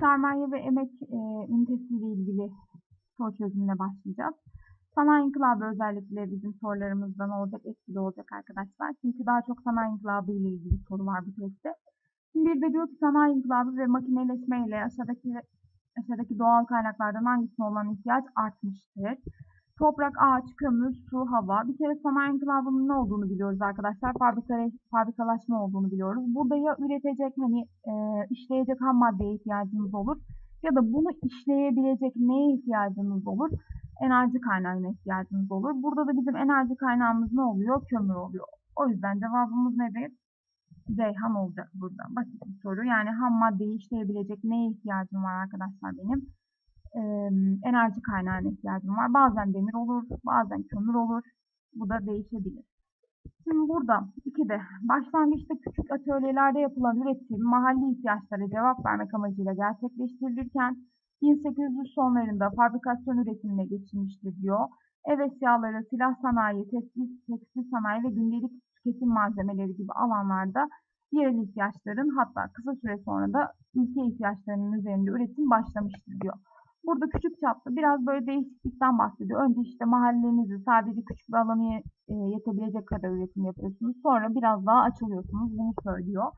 sermaye ve emek e, ünitesiyle ilgili soru çözümüne başlayacağız. Sanayi inkılabı özellikle bizim sorularımızdan olacak, etkili olacak arkadaşlar. Çünkü daha çok sanayi inkılabı ile ilgili soru var bu testte. Şimdi bir de diyor ki sanayi inkılabı ve makineleşme ile aşağıdaki aşağıdaki doğal kaynaklardan hangisine olan ihtiyaç artmıştır? Toprak, ağaç, kömür, su, hava. Bir kere sanayi inkılabının ne olduğunu biliyoruz arkadaşlar. Fabrika, fabrikalaşma olduğunu biliyoruz. Burada ya üretecek hani e, işleyecek ham maddeye ihtiyacımız olur ya da bunu işleyebilecek neye ihtiyacımız olur? Enerji kaynağına ihtiyacımız olur. Burada da bizim enerji kaynağımız ne oluyor? Kömür oluyor. O yüzden cevabımız nedir? Ceyhan olacak burada. Basit bir soru. Yani ham maddeyi işleyebilecek neye ihtiyacım var arkadaşlar benim? Ee, enerji kaynağına ihtiyacım var. Bazen demir olur, bazen kömür olur. Bu da değişebilir. Şimdi burada iki de başlangıçta küçük atölyelerde yapılan üretim mahalli ihtiyaçlara cevap vermek amacıyla gerçekleştirilirken 1800 sonlarında fabrikasyon üretimine geçilmiştir diyor. Ev eşyaları, silah sanayi, tekstil, tekstil sanayi ve gündelik tüketim malzemeleri gibi alanlarda yerel ihtiyaçların hatta kısa süre sonra da ülke ihtiyaçlarının üzerinde üretim başlamıştır diyor. Burada küçük çaplı biraz böyle değişiklikten bahsediyor. Önce işte mahallenizi sadece küçük bir alanı e, yetebilecek kadar üretim yapıyorsunuz. Sonra biraz daha açılıyorsunuz. Bunu söylüyor.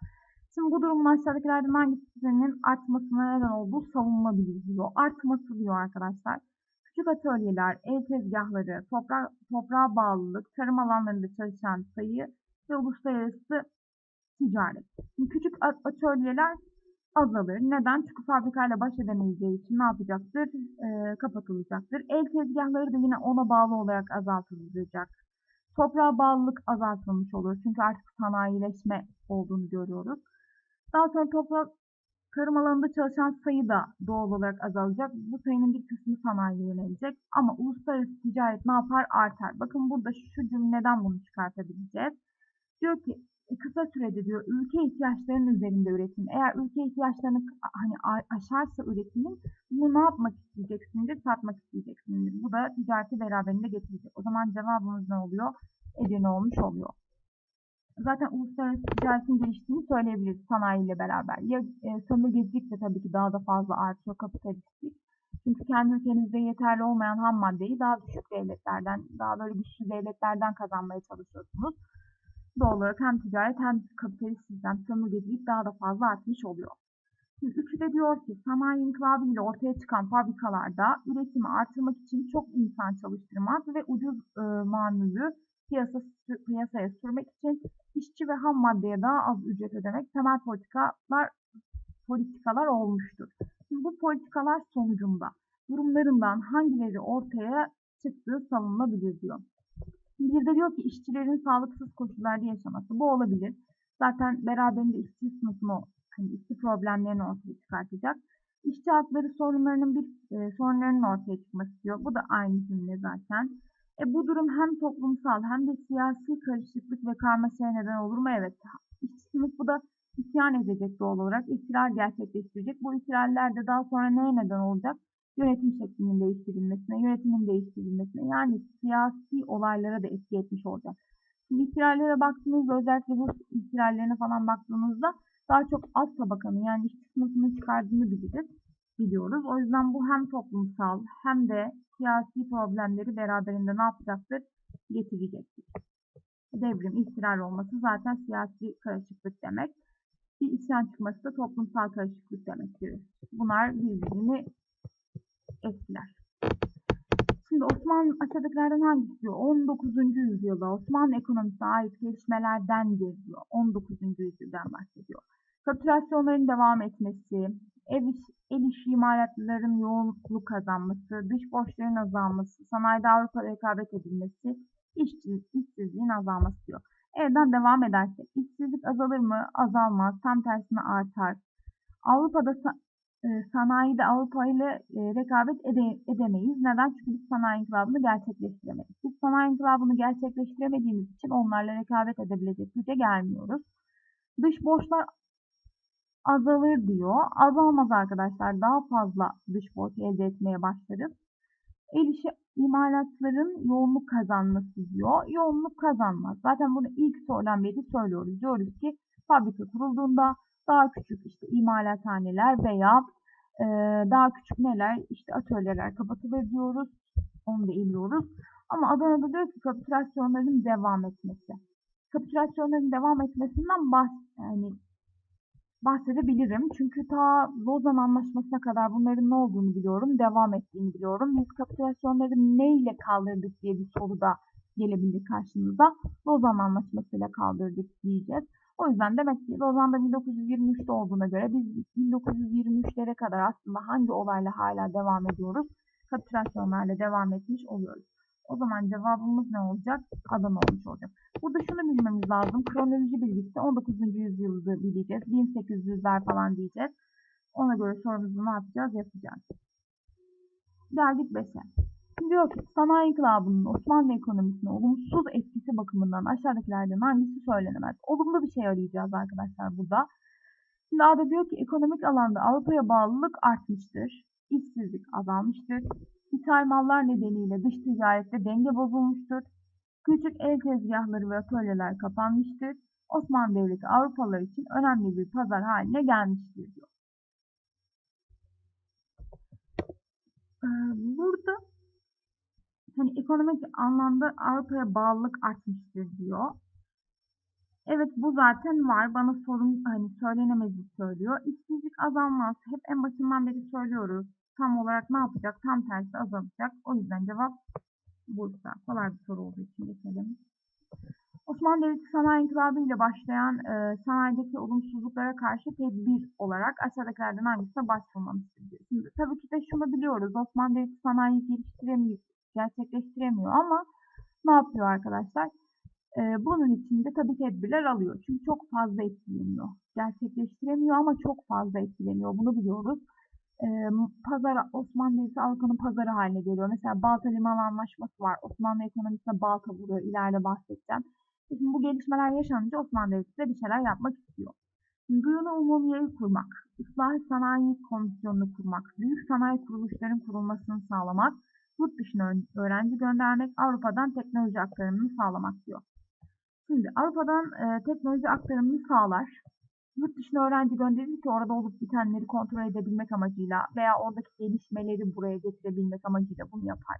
Şimdi bu durumun aşağıdakilerden hangisinin artmasına neden olduğu savunulabilir diyor. Artması diyor arkadaşlar. Küçük atölyeler, el tezgahları, toprak, toprağa bağlılık, tarım alanlarında çalışan sayı ve uluslararası ticaret. Şimdi küçük atölyeler azalır. Neden? Çünkü fabrikayla baş edemeyeceği için ne yapacaktır? E, kapatılacaktır. El tezgahları da yine ona bağlı olarak azaltılacak. Toprağa bağlılık azaltılmış olur. Çünkü artık sanayileşme olduğunu görüyoruz. Daha sonra toprak tarım alanında çalışan sayı da doğal olarak azalacak. Bu sayının bir kısmı sanayiye yönelecek. Ama uluslararası ticaret ne yapar? Artar. Bakın burada şu cümleden bunu çıkartabileceğiz. Diyor ki kısa sürede diyor ülke ihtiyaçlarının üzerinde üretim. Eğer ülke ihtiyaçlarını hani aşarsa üretimin bunu ne yapmak isteyeceksindir? Satmak isteyeceksindir. Bu da ticareti beraberinde getirecek. O zaman cevabımız ne oluyor? Edirne olmuş oluyor. Zaten uluslararası ticaretin geliştiğini söyleyebiliriz sanayi ile beraber. Ya e, sömürgecilik de tabii ki daha da fazla artıyor kapitalistlik. Çünkü kendi ülkenizde yeterli olmayan ham maddeyi daha düşük devletlerden, daha böyle güçlü devletlerden kazanmaya çalışıyorsunuz doğal olarak hem ticaret hem kapitalist sistem sömürgecilik daha da fazla artmış oluyor. Şimdi üçü de diyor ki sanayi inkılabı ile ortaya çıkan fabrikalarda üretimi artırmak için çok insan çalıştırmak ve ucuz e, mamülü piyasa, piyasaya sürmek için işçi ve ham maddeye daha az ücret ödemek temel politikalar politikalar olmuştur. Şimdi bu politikalar sonucunda durumlarından hangileri ortaya çıktığı savunulabilir diyor. Bir de diyor ki işçilerin sağlıksız koşullarda yaşaması. Bu olabilir. Zaten beraberinde işçi sınıfını, hani işçi problemlerini ortaya çıkartacak. İşçi hakları sorunlarının bir e, sorunlarının ortaya çıkması diyor. Bu da aynı cümle zaten. E, bu durum hem toplumsal hem de siyasi karışıklık ve karmaşaya neden olur mu? Evet. İşçi sınıfı da isyan edecek doğal olarak. İhtilal gerçekleştirecek. Bu ihtilaller de daha sonra neye neden olacak? Yönetim şeklinin değiştirilmesine, yönetimin değiştirilmesine yani siyasi olaylara da etki etmiş olacak. Şimdi ihtilallere baktığınızda özellikle bu ihtilallerine falan baktığınızda daha çok alt tabakanın yani işçi sınıfının çıkardığını biliriz, biliyoruz. O yüzden bu hem toplumsal hem de siyasi problemleri beraberinde ne yapacaktır? Getirecektir. Devrim, ihtilal olması zaten siyasi karışıklık demek. Bir isyan çıkması da toplumsal karışıklık demektir. Bunlar birbirini etkiler. Şimdi Osmanlı aşağıdakilerden hangisi diyor? 19. yüzyılda Osmanlı ekonomisine ait gelişmelerden diyor. 19. yüzyıldan bahsediyor. Kapitülasyonların devam etmesi, ev iş, el işi imalatların yoğunluk kazanması, dış borçların azalması, sanayide Avrupa rekabet edilmesi, işçilik, işsizliğin azalması diyor. Evden devam edersek işsizlik azalır mı? Azalmaz. Tam tersine artar. Avrupa'da sanayide Avrupa ile e, rekabet ede, edemeyiz. Neden? Çünkü biz sanayi inkılabını gerçekleştiremeyiz. Biz sanayi inkılabını gerçekleştiremediğimiz için onlarla rekabet edebilecek güce gelmiyoruz. Dış borçlar azalır diyor. Azalmaz arkadaşlar. Daha fazla dış borç elde etmeye başlarız. El işi imalatların yoğunluk kazanması diyor. Yoğunluk kazanmaz. Zaten bunu ilk sorudan beri söylüyoruz. Diyoruz ki fabrika kurulduğunda daha küçük işte imalathaneler veya Ee, daha küçük neler? İşte atölyeler kapatılır. Onu da eliyoruz. Ama Adana'da diyor ki kapitülasyonların devam etmesi. Kapitülasyonların devam etmesinden bahs yani bahsedebilirim. Çünkü ta Lozan Anlaşması'na kadar bunların ne olduğunu biliyorum, devam ettiğini biliyorum. Biz kapitülasyonları neyle kaldırdık diye bir soru da gelebilir karşınıza. Lozan Anlaşması'yla kaldırdık diyeceğiz. O yüzden demek ki Lozan'da 1923'te olduğuna göre biz 1923'lere kadar aslında hangi olayla hala devam ediyoruz? Kapitülasyonlarla devam etmiş oluyoruz. O zaman cevabımız ne olacak? Adana olmuş olacak. Burada şunu bilmemiz lazım. Kronoloji bilgisi 19. yüzyılda bileceğiz. 1800'ler falan diyeceğiz. Ona göre sorumuzu ne yapacağız? Yapacağız. Geldik 5'e. Diyor ki sanayi inkılabının Osmanlı ekonomisine olumsuz etkisi bakımından aşağıdakilerden hangisi söylenemez? Olumlu bir şey arayacağız arkadaşlar burada. Şimdi A'da diyor ki ekonomik alanda Avrupa'ya bağlılık artmıştır. İşsizlik azalmıştır. İthal mallar nedeniyle dış ticarette denge bozulmuştur. Küçük el tezgahları ve atölyeler kapanmıştır. Osmanlı Devleti Avrupalılar için önemli bir pazar haline gelmiştir diyor. Ee, burada hani ekonomik anlamda Avrupa'ya bağlılık artmıştır diyor. Evet bu zaten var. Bana sorun hani söylenemezi söylüyor. İşsizlik azalmaz. Hep en başından beri söylüyoruz. Tam olarak ne yapacak? Tam tersi azalacak. O yüzden cevap Bursa. Kolay bir soru olduğu için geçelim. Osmanlı Devleti Sanayi İnkılabı ile başlayan e, sanayideki olumsuzluklara karşı tedbir olarak aşağıdakilerden hangisine başvurmamıştır. Şimdi tabii ki de şunu biliyoruz. Osmanlı Devleti sanayi geliştiremiyor, gerçekleştiremiyor ama ne yapıyor arkadaşlar? E, bunun için de tabii tedbirler alıyor. Çünkü çok fazla etkileniyor. Gerçekleştiremiyor ama çok fazla etkileniyor. Bunu biliyoruz e, pazar Osmanlı Devleti Avrupa'nın pazarı haline geliyor. Mesela Balta Liman Anlaşması var. Osmanlı ekonomisine balta vuruyor. İleride bahsedeceğim. Şimdi bu gelişmeler yaşanınca Osmanlı Devleti de bir şeyler yapmak istiyor. Duyunu umumiyeyi kurmak, ıslah sanayi komisyonunu kurmak, büyük sanayi kuruluşların kurulmasını sağlamak, yurt dışına öğrenci göndermek, Avrupa'dan teknoloji aktarımını sağlamak diyor. Şimdi Avrupa'dan e, teknoloji aktarımını sağlar yurt dışına öğrenci gönderir ki orada olup bitenleri kontrol edebilmek amacıyla veya oradaki gelişmeleri buraya getirebilmek amacıyla bunu yapar.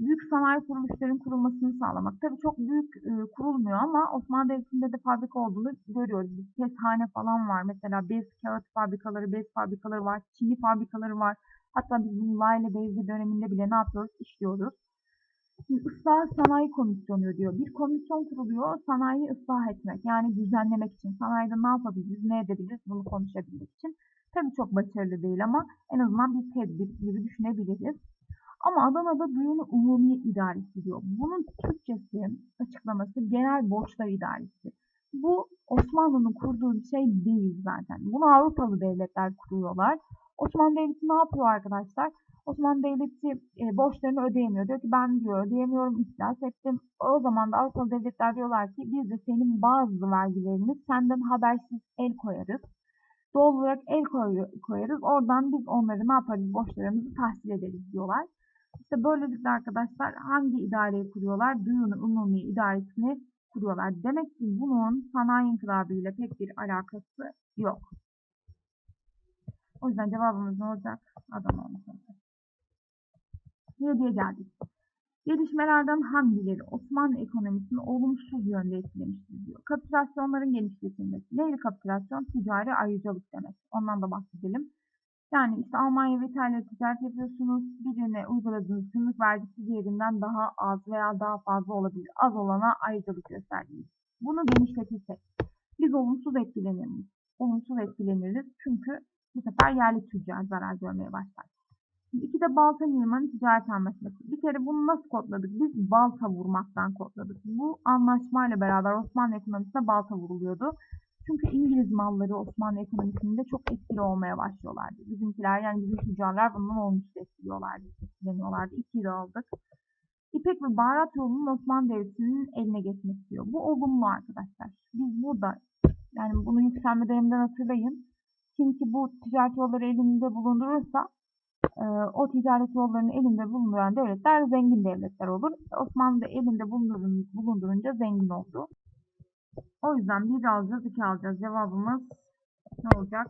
Büyük sanayi kuruluşların kurulmasını sağlamak. Tabii çok büyük e, kurulmuyor ama Osmanlı Devleti'nde de fabrika olduğunu görüyoruz. Bir keshane falan var. Mesela bez kağıt fabrikaları, bez fabrikaları var. Çini fabrikaları var. Hatta biz bunu Layla Devri döneminde bile ne yapıyoruz? İşliyoruz. Şimdi ıslah sanayi komisyonu diyor. Bir komisyon kuruluyor sanayi ıslah etmek yani düzenlemek için. Sanayide ne yapabiliriz, ne edebiliriz bunu konuşabilmek için. Tabii çok başarılı değil ama en azından bir tedbir gibi düşünebiliriz. Ama Adana'da duyunu umumi idaresi diyor. Bunun Türkçesi açıklaması genel borçlar idaresi. Bu Osmanlı'nın kurduğu bir şey değil zaten. Bunu Avrupalı devletler kuruyorlar. Osmanlı Devleti ne yapıyor arkadaşlar? Osmanlı Devleti e, borçlarını ödeyemiyor. Diyor ki ben diyor ödeyemiyorum iflas ettim. O zaman da Avrupalı devletler diyorlar ki biz de senin bazı vergilerini senden habersiz el koyarız. Doğal olarak el koy, koyarız. Oradan biz onları ne yaparız? Borçlarımızı tahsil ederiz diyorlar. İşte böylelikle arkadaşlar hangi idareyi kuruyorlar? Duyunu umumi idaresini kuruyorlar. Demek ki bunun sanayi inkılabı ile pek bir alakası yok. O yüzden cevabımız ne olacak? Adam olmuş olacak. 7'ye geldik. Gelişmelerden hangileri Osmanlı ekonomisini olumsuz yönde etkilemiştir diyor. Kapitülasyonların genişletilmesi. Neydi kapitülasyon? Ticari ayrıcalık demek. Ondan da bahsedelim. Yani işte Almanya ve İtalya ticaret yapıyorsunuz. Birine uyguladığınız gümrük vergisi diğerinden daha az veya daha fazla olabilir. Az olana ayrıcalık gösterdiniz. Bunu genişletirsek biz olumsuz etkileniriz. Olumsuz etkileniriz çünkü bu sefer yerli tüccar zarar görmeye başlar. İki de balta limanı ticaret anlaşması. Bir kere bunu nasıl kodladık? Biz balta vurmaktan kodladık. Bu anlaşmayla beraber Osmanlı ekonomisine balta vuruluyordu. Çünkü İngiliz malları Osmanlı ekonomisinde çok etkili olmaya başlıyorlardı. Bizimkiler yani bizim tüccarlar bundan olmuştu etkiliyorlardı, etkileniyorlardı. İkiyi de aldık. İpek ve baharat yolunun Osmanlı Devleti'nin eline geçmesi diyor. Bu olumlu arkadaşlar. Biz burada yani bunu yükselme döneminden hatırlayın. Kim ki bu ticaret yolları elinde bulundurursa e, o ticaret yollarının elinde bulunduran devletler zengin devletler olur. Osmanlı da elinde bulundurun, bulundurunca zengin oldu. O yüzden bir alacağız, iki alacağız. Cevabımız ne olacak?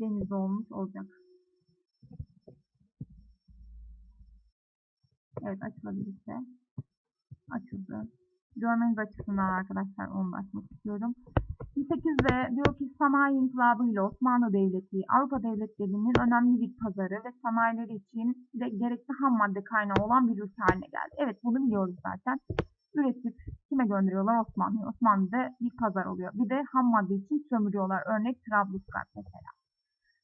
Deniz olmuş olacak. Evet açılabilirse. Açıldı. Görmeniz açısından arkadaşlar onu açmak istiyorum. 28'de diyor ki sanayi inkılabı ile Osmanlı Devleti, Avrupa devletlerinin önemli bir pazarı ve sanayileri için de gerekli ham madde kaynağı olan bir ülke haline geldi. Evet bunu biliyoruz zaten. Üretip kime gönderiyorlar? Osmanlı'ya. Osmanlı'da bir pazar oluyor. Bir de ham madde için sömürüyorlar. Örnek Trablusgarp mesela.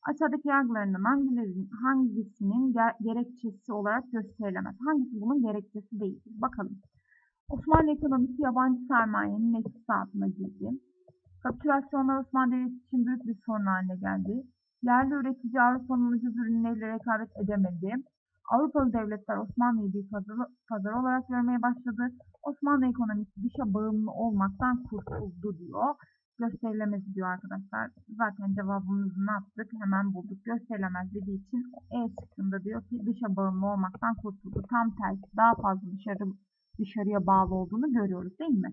Aşağıdaki yargılarından hangilerinin, hangisinin ge- gerekçesi olarak gösterilemez? Hangisi bunun gerekçesi değildir? Bakalım. Osmanlı ekonomisi yabancı sermayenin etkisi altına girdi. Kapitülasyonlar Osmanlı Devleti için büyük bir sorun haline geldi. Yerli üretici Avrupa'nın ucuz ürünleriyle rekabet edemedi. Avrupalı devletler Osmanlı'yı bir pazar olarak görmeye başladı. Osmanlı ekonomisi dışa bağımlı olmaktan kurtuldu diyor. Gösterilemez diyor arkadaşlar. Zaten cevabımızı ne yaptık? Hemen bulduk. Gösterilemez dediği için E şıkkında diyor ki dışa bağımlı olmaktan kurtuldu. Tam tersi daha fazla dışarı dışarıya bağlı olduğunu görüyoruz değil mi?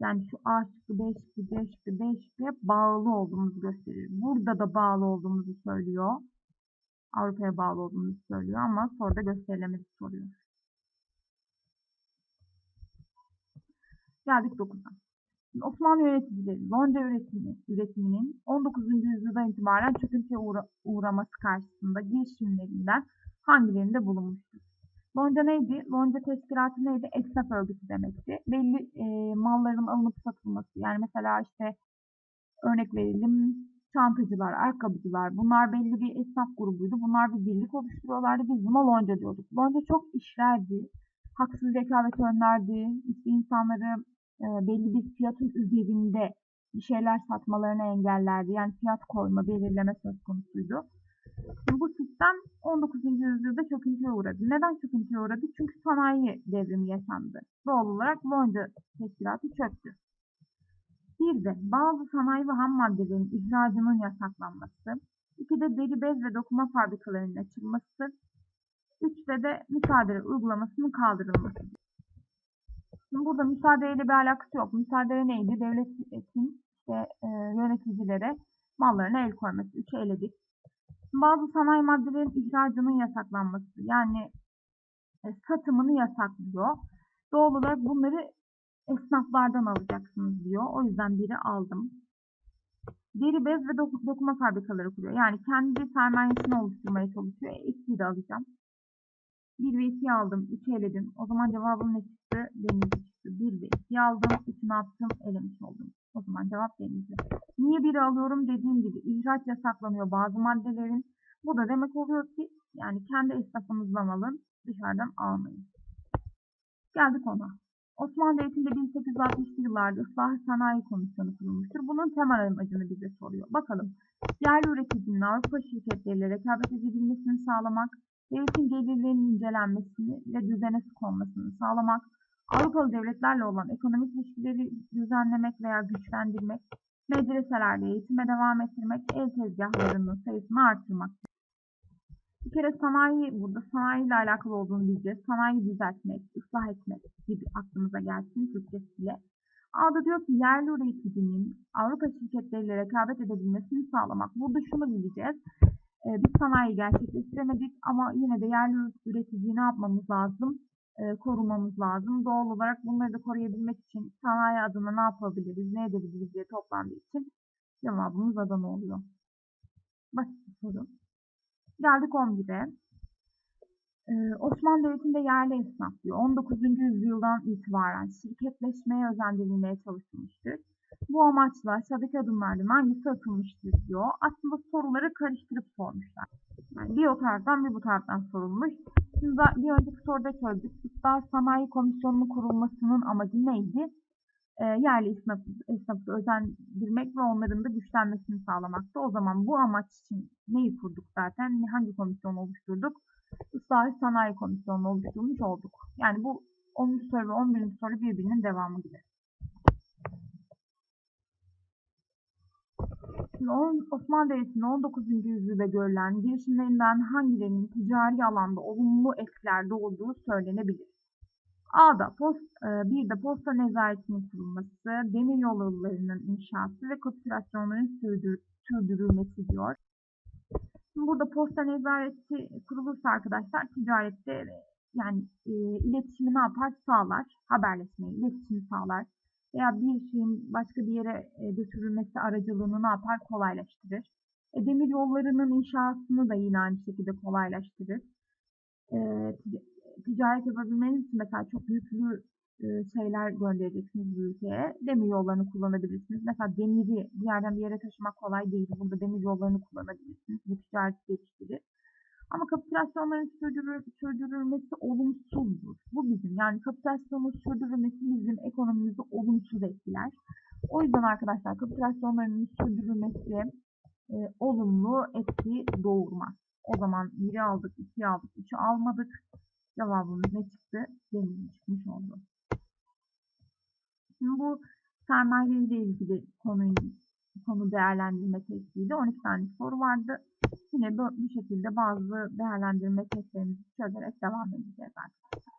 Yani şu A şıkkı, B şıkkı, C şıkkı, D şıkkı hep bağlı olduğumuzu gösterir. Burada da bağlı olduğumuzu söylüyor. Avrupa'ya bağlı olduğumuzu söylüyor ama soruda gösterilemesi soruyor. Geldik 9'a. Osmanlı yöneticileri lonca üretimi, üretiminin 19. yüzyıldan itibaren çöküntüye uğra uğraması karşısında girişimlerinden hangilerinde bulunmuştur? Lonca neydi? Lonca teşkilatı neydi? Esnaf örgütü demekti. Belli e, malların alınıp satılması. Yani mesela işte örnek verelim çantacılar, ayakkabıcılar. Bunlar belli bir esnaf grubuydu. Bunlar bir birlik oluşturuyorlardı. Biz buna lonca diyorduk. Lonca çok işlerdi. Haksız rekabet önlerdi. İşte insanları e, belli bir fiyatın üzerinde bir şeyler satmalarını engellerdi. Yani fiyat koyma, belirleme söz konusuydu. Şimdi bu sistem 19. yüzyılda çöküntüye uğradı. Neden çöküntüye uğradı? Çünkü sanayi devrimi yaşandı. Doğal olarak lonca teşkilatı çöktü. Bir de bazı sanayi ve ham maddelerin ihracının yasaklanması. İki de deri bez ve dokuma fabrikalarının açılması. Üçte de müsaade uygulamasının kaldırılması. Şimdi burada müsaadeyle bir alakası yok. Müsaade neydi? Devletin işte, e, yöneticilere mallarına el koyması. Üçü eledik. Bazı sanayi maddelerin ihracının yasaklanması. Yani e, satımını yasaklıyor. Doğal olarak bunları esnaflardan alacaksınız diyor. O yüzden biri aldım. Deri bez ve doku- dokuma fabrikaları kuruyor. Yani kendi sermayesini oluşturmaya çalışıyor. E, ikiyi de alacağım. 1 ve 2'yi aldım. 3 eledim. O zaman cevabım ne çıktı? Denizli çıktı. 1 ve 2'yi aldım. 3'ü ne yaptım? Elemiş oldum. O zaman cevap denizli. Niye 1'i alıyorum? Dediğim gibi ihraç yasaklanıyor bazı maddelerin. Bu da demek oluyor ki yani kendi esnafınızdan alın. Dışarıdan almayın. Geldik ona. Osmanlı Devleti'nde 1860'lı yıllarda Islah Sanayi Komisyonu kurulmuştur. Bunun temel amacını bize soruyor. Bakalım. Yerli üreticinin Avrupa şirketleriyle rekabet edebilmesini sağlamak, devletin gelirlerinin incelenmesini ve düzene konmasını sağlamak, Avrupalı devletlerle olan ekonomik ilişkileri düzenlemek veya güçlendirmek, medreselerde eğitime devam ettirmek, el tezgahlarının sayısını artırmak. Bir kere sanayi, burada sanayi ile alakalı olduğunu bileceğiz. Sanayi düzeltmek, ıslah etmek gibi aklımıza gelsin Türkçesiyle. A'da diyor ki yerli üreticinin Avrupa şirketleriyle rekabet edebilmesini sağlamak. Burada şunu bileceğiz. Ee, biz sanayi gerçekleştiremedik ama yine de yerli üreticiyi ne yapmamız lazım? Ee, korumamız lazım. Doğal olarak bunları da koruyabilmek için sanayi adına ne yapabiliriz, ne edebiliriz diye toplandığı için cevabımız Adana oluyor. Basit bir soru. Geldik 11'e. Ee, Osmanlı Devleti'nde yerli esnaf diyor. 19. yüzyıldan itibaren şirketleşmeye özendirilmeye çalışılmıştır. Bu amaçla aşağıdaki adımlardan hangisi atılmıştır diyor. Aslında soruları karıştırıp sormuşlar. Yani bir o taraftan bir bu taraftan sorulmuş. Şimdi bir önceki soruda çözdük. İslah Sanayi Komisyonu'nun kurulmasının amacı neydi? Ee, yerli esnaf, esnafı özendirmek ve onların da güçlenmesini sağlamaktı. O zaman bu amaç için neyi kurduk zaten? Hangi komisyonu oluşturduk? Islahi Sanayi Komisyonu'nu oluşturmuş olduk. Yani bu 10. soru ve 11. soru birbirinin devamı gibi. Şimdi Osmanlı Devleti'nin 19. yüzyılda görülen girişimlerinden hangilerinin ticari alanda olumlu etkiler doğurduğu söylenebilir. A'da post, e, bir de posta nezaretinin kurulması, demir yollarının inşası ve kapitülasyonların sürdür, sürdürülmesi diyor. Şimdi burada posta nezareti kurulursa arkadaşlar ticarette yani e, iletişimi ne yapar? Sağlar. Haberleşmeyi, iletişimi sağlar. Veya bir şeyin başka bir yere e, götürülmesi aracılığını ne yapar? Kolaylaştırır. E, demir yollarının inşasını da yine aynı şekilde kolaylaştırır. E, tic- ticaret yapabilmeniz için mesela çok yüklü şeyler göndereceksiniz bu ülkeye. Demir yollarını kullanabilirsiniz. Mesela demiri bir yerden bir yere taşımak kolay değil. Burada demir yollarını kullanabilirsiniz. Bu ticareti geliştirir. Ama kapitülasyonların sürdürür, sürdürülmesi olumsuzdur. Bu bizim yani kapitülasyonun sürdürülmesi bizim ekonomimizi olumsuz etkiler. O yüzden arkadaşlar kapitülasyonların sürdürülmesi e, olumlu etki doğurmaz. O zaman biri aldık, iki aldık, üçü almadık. Cevabımız ne çıktı? Denizli çıkmış oldu. Şimdi bu sermayeyle ilgili konuyu, konu değerlendirme testiydi. 12 tane soru vardı. Yine bu, bu şekilde bazı değerlendirme testlerimizi çözerek devam edeceğiz arkadaşlar.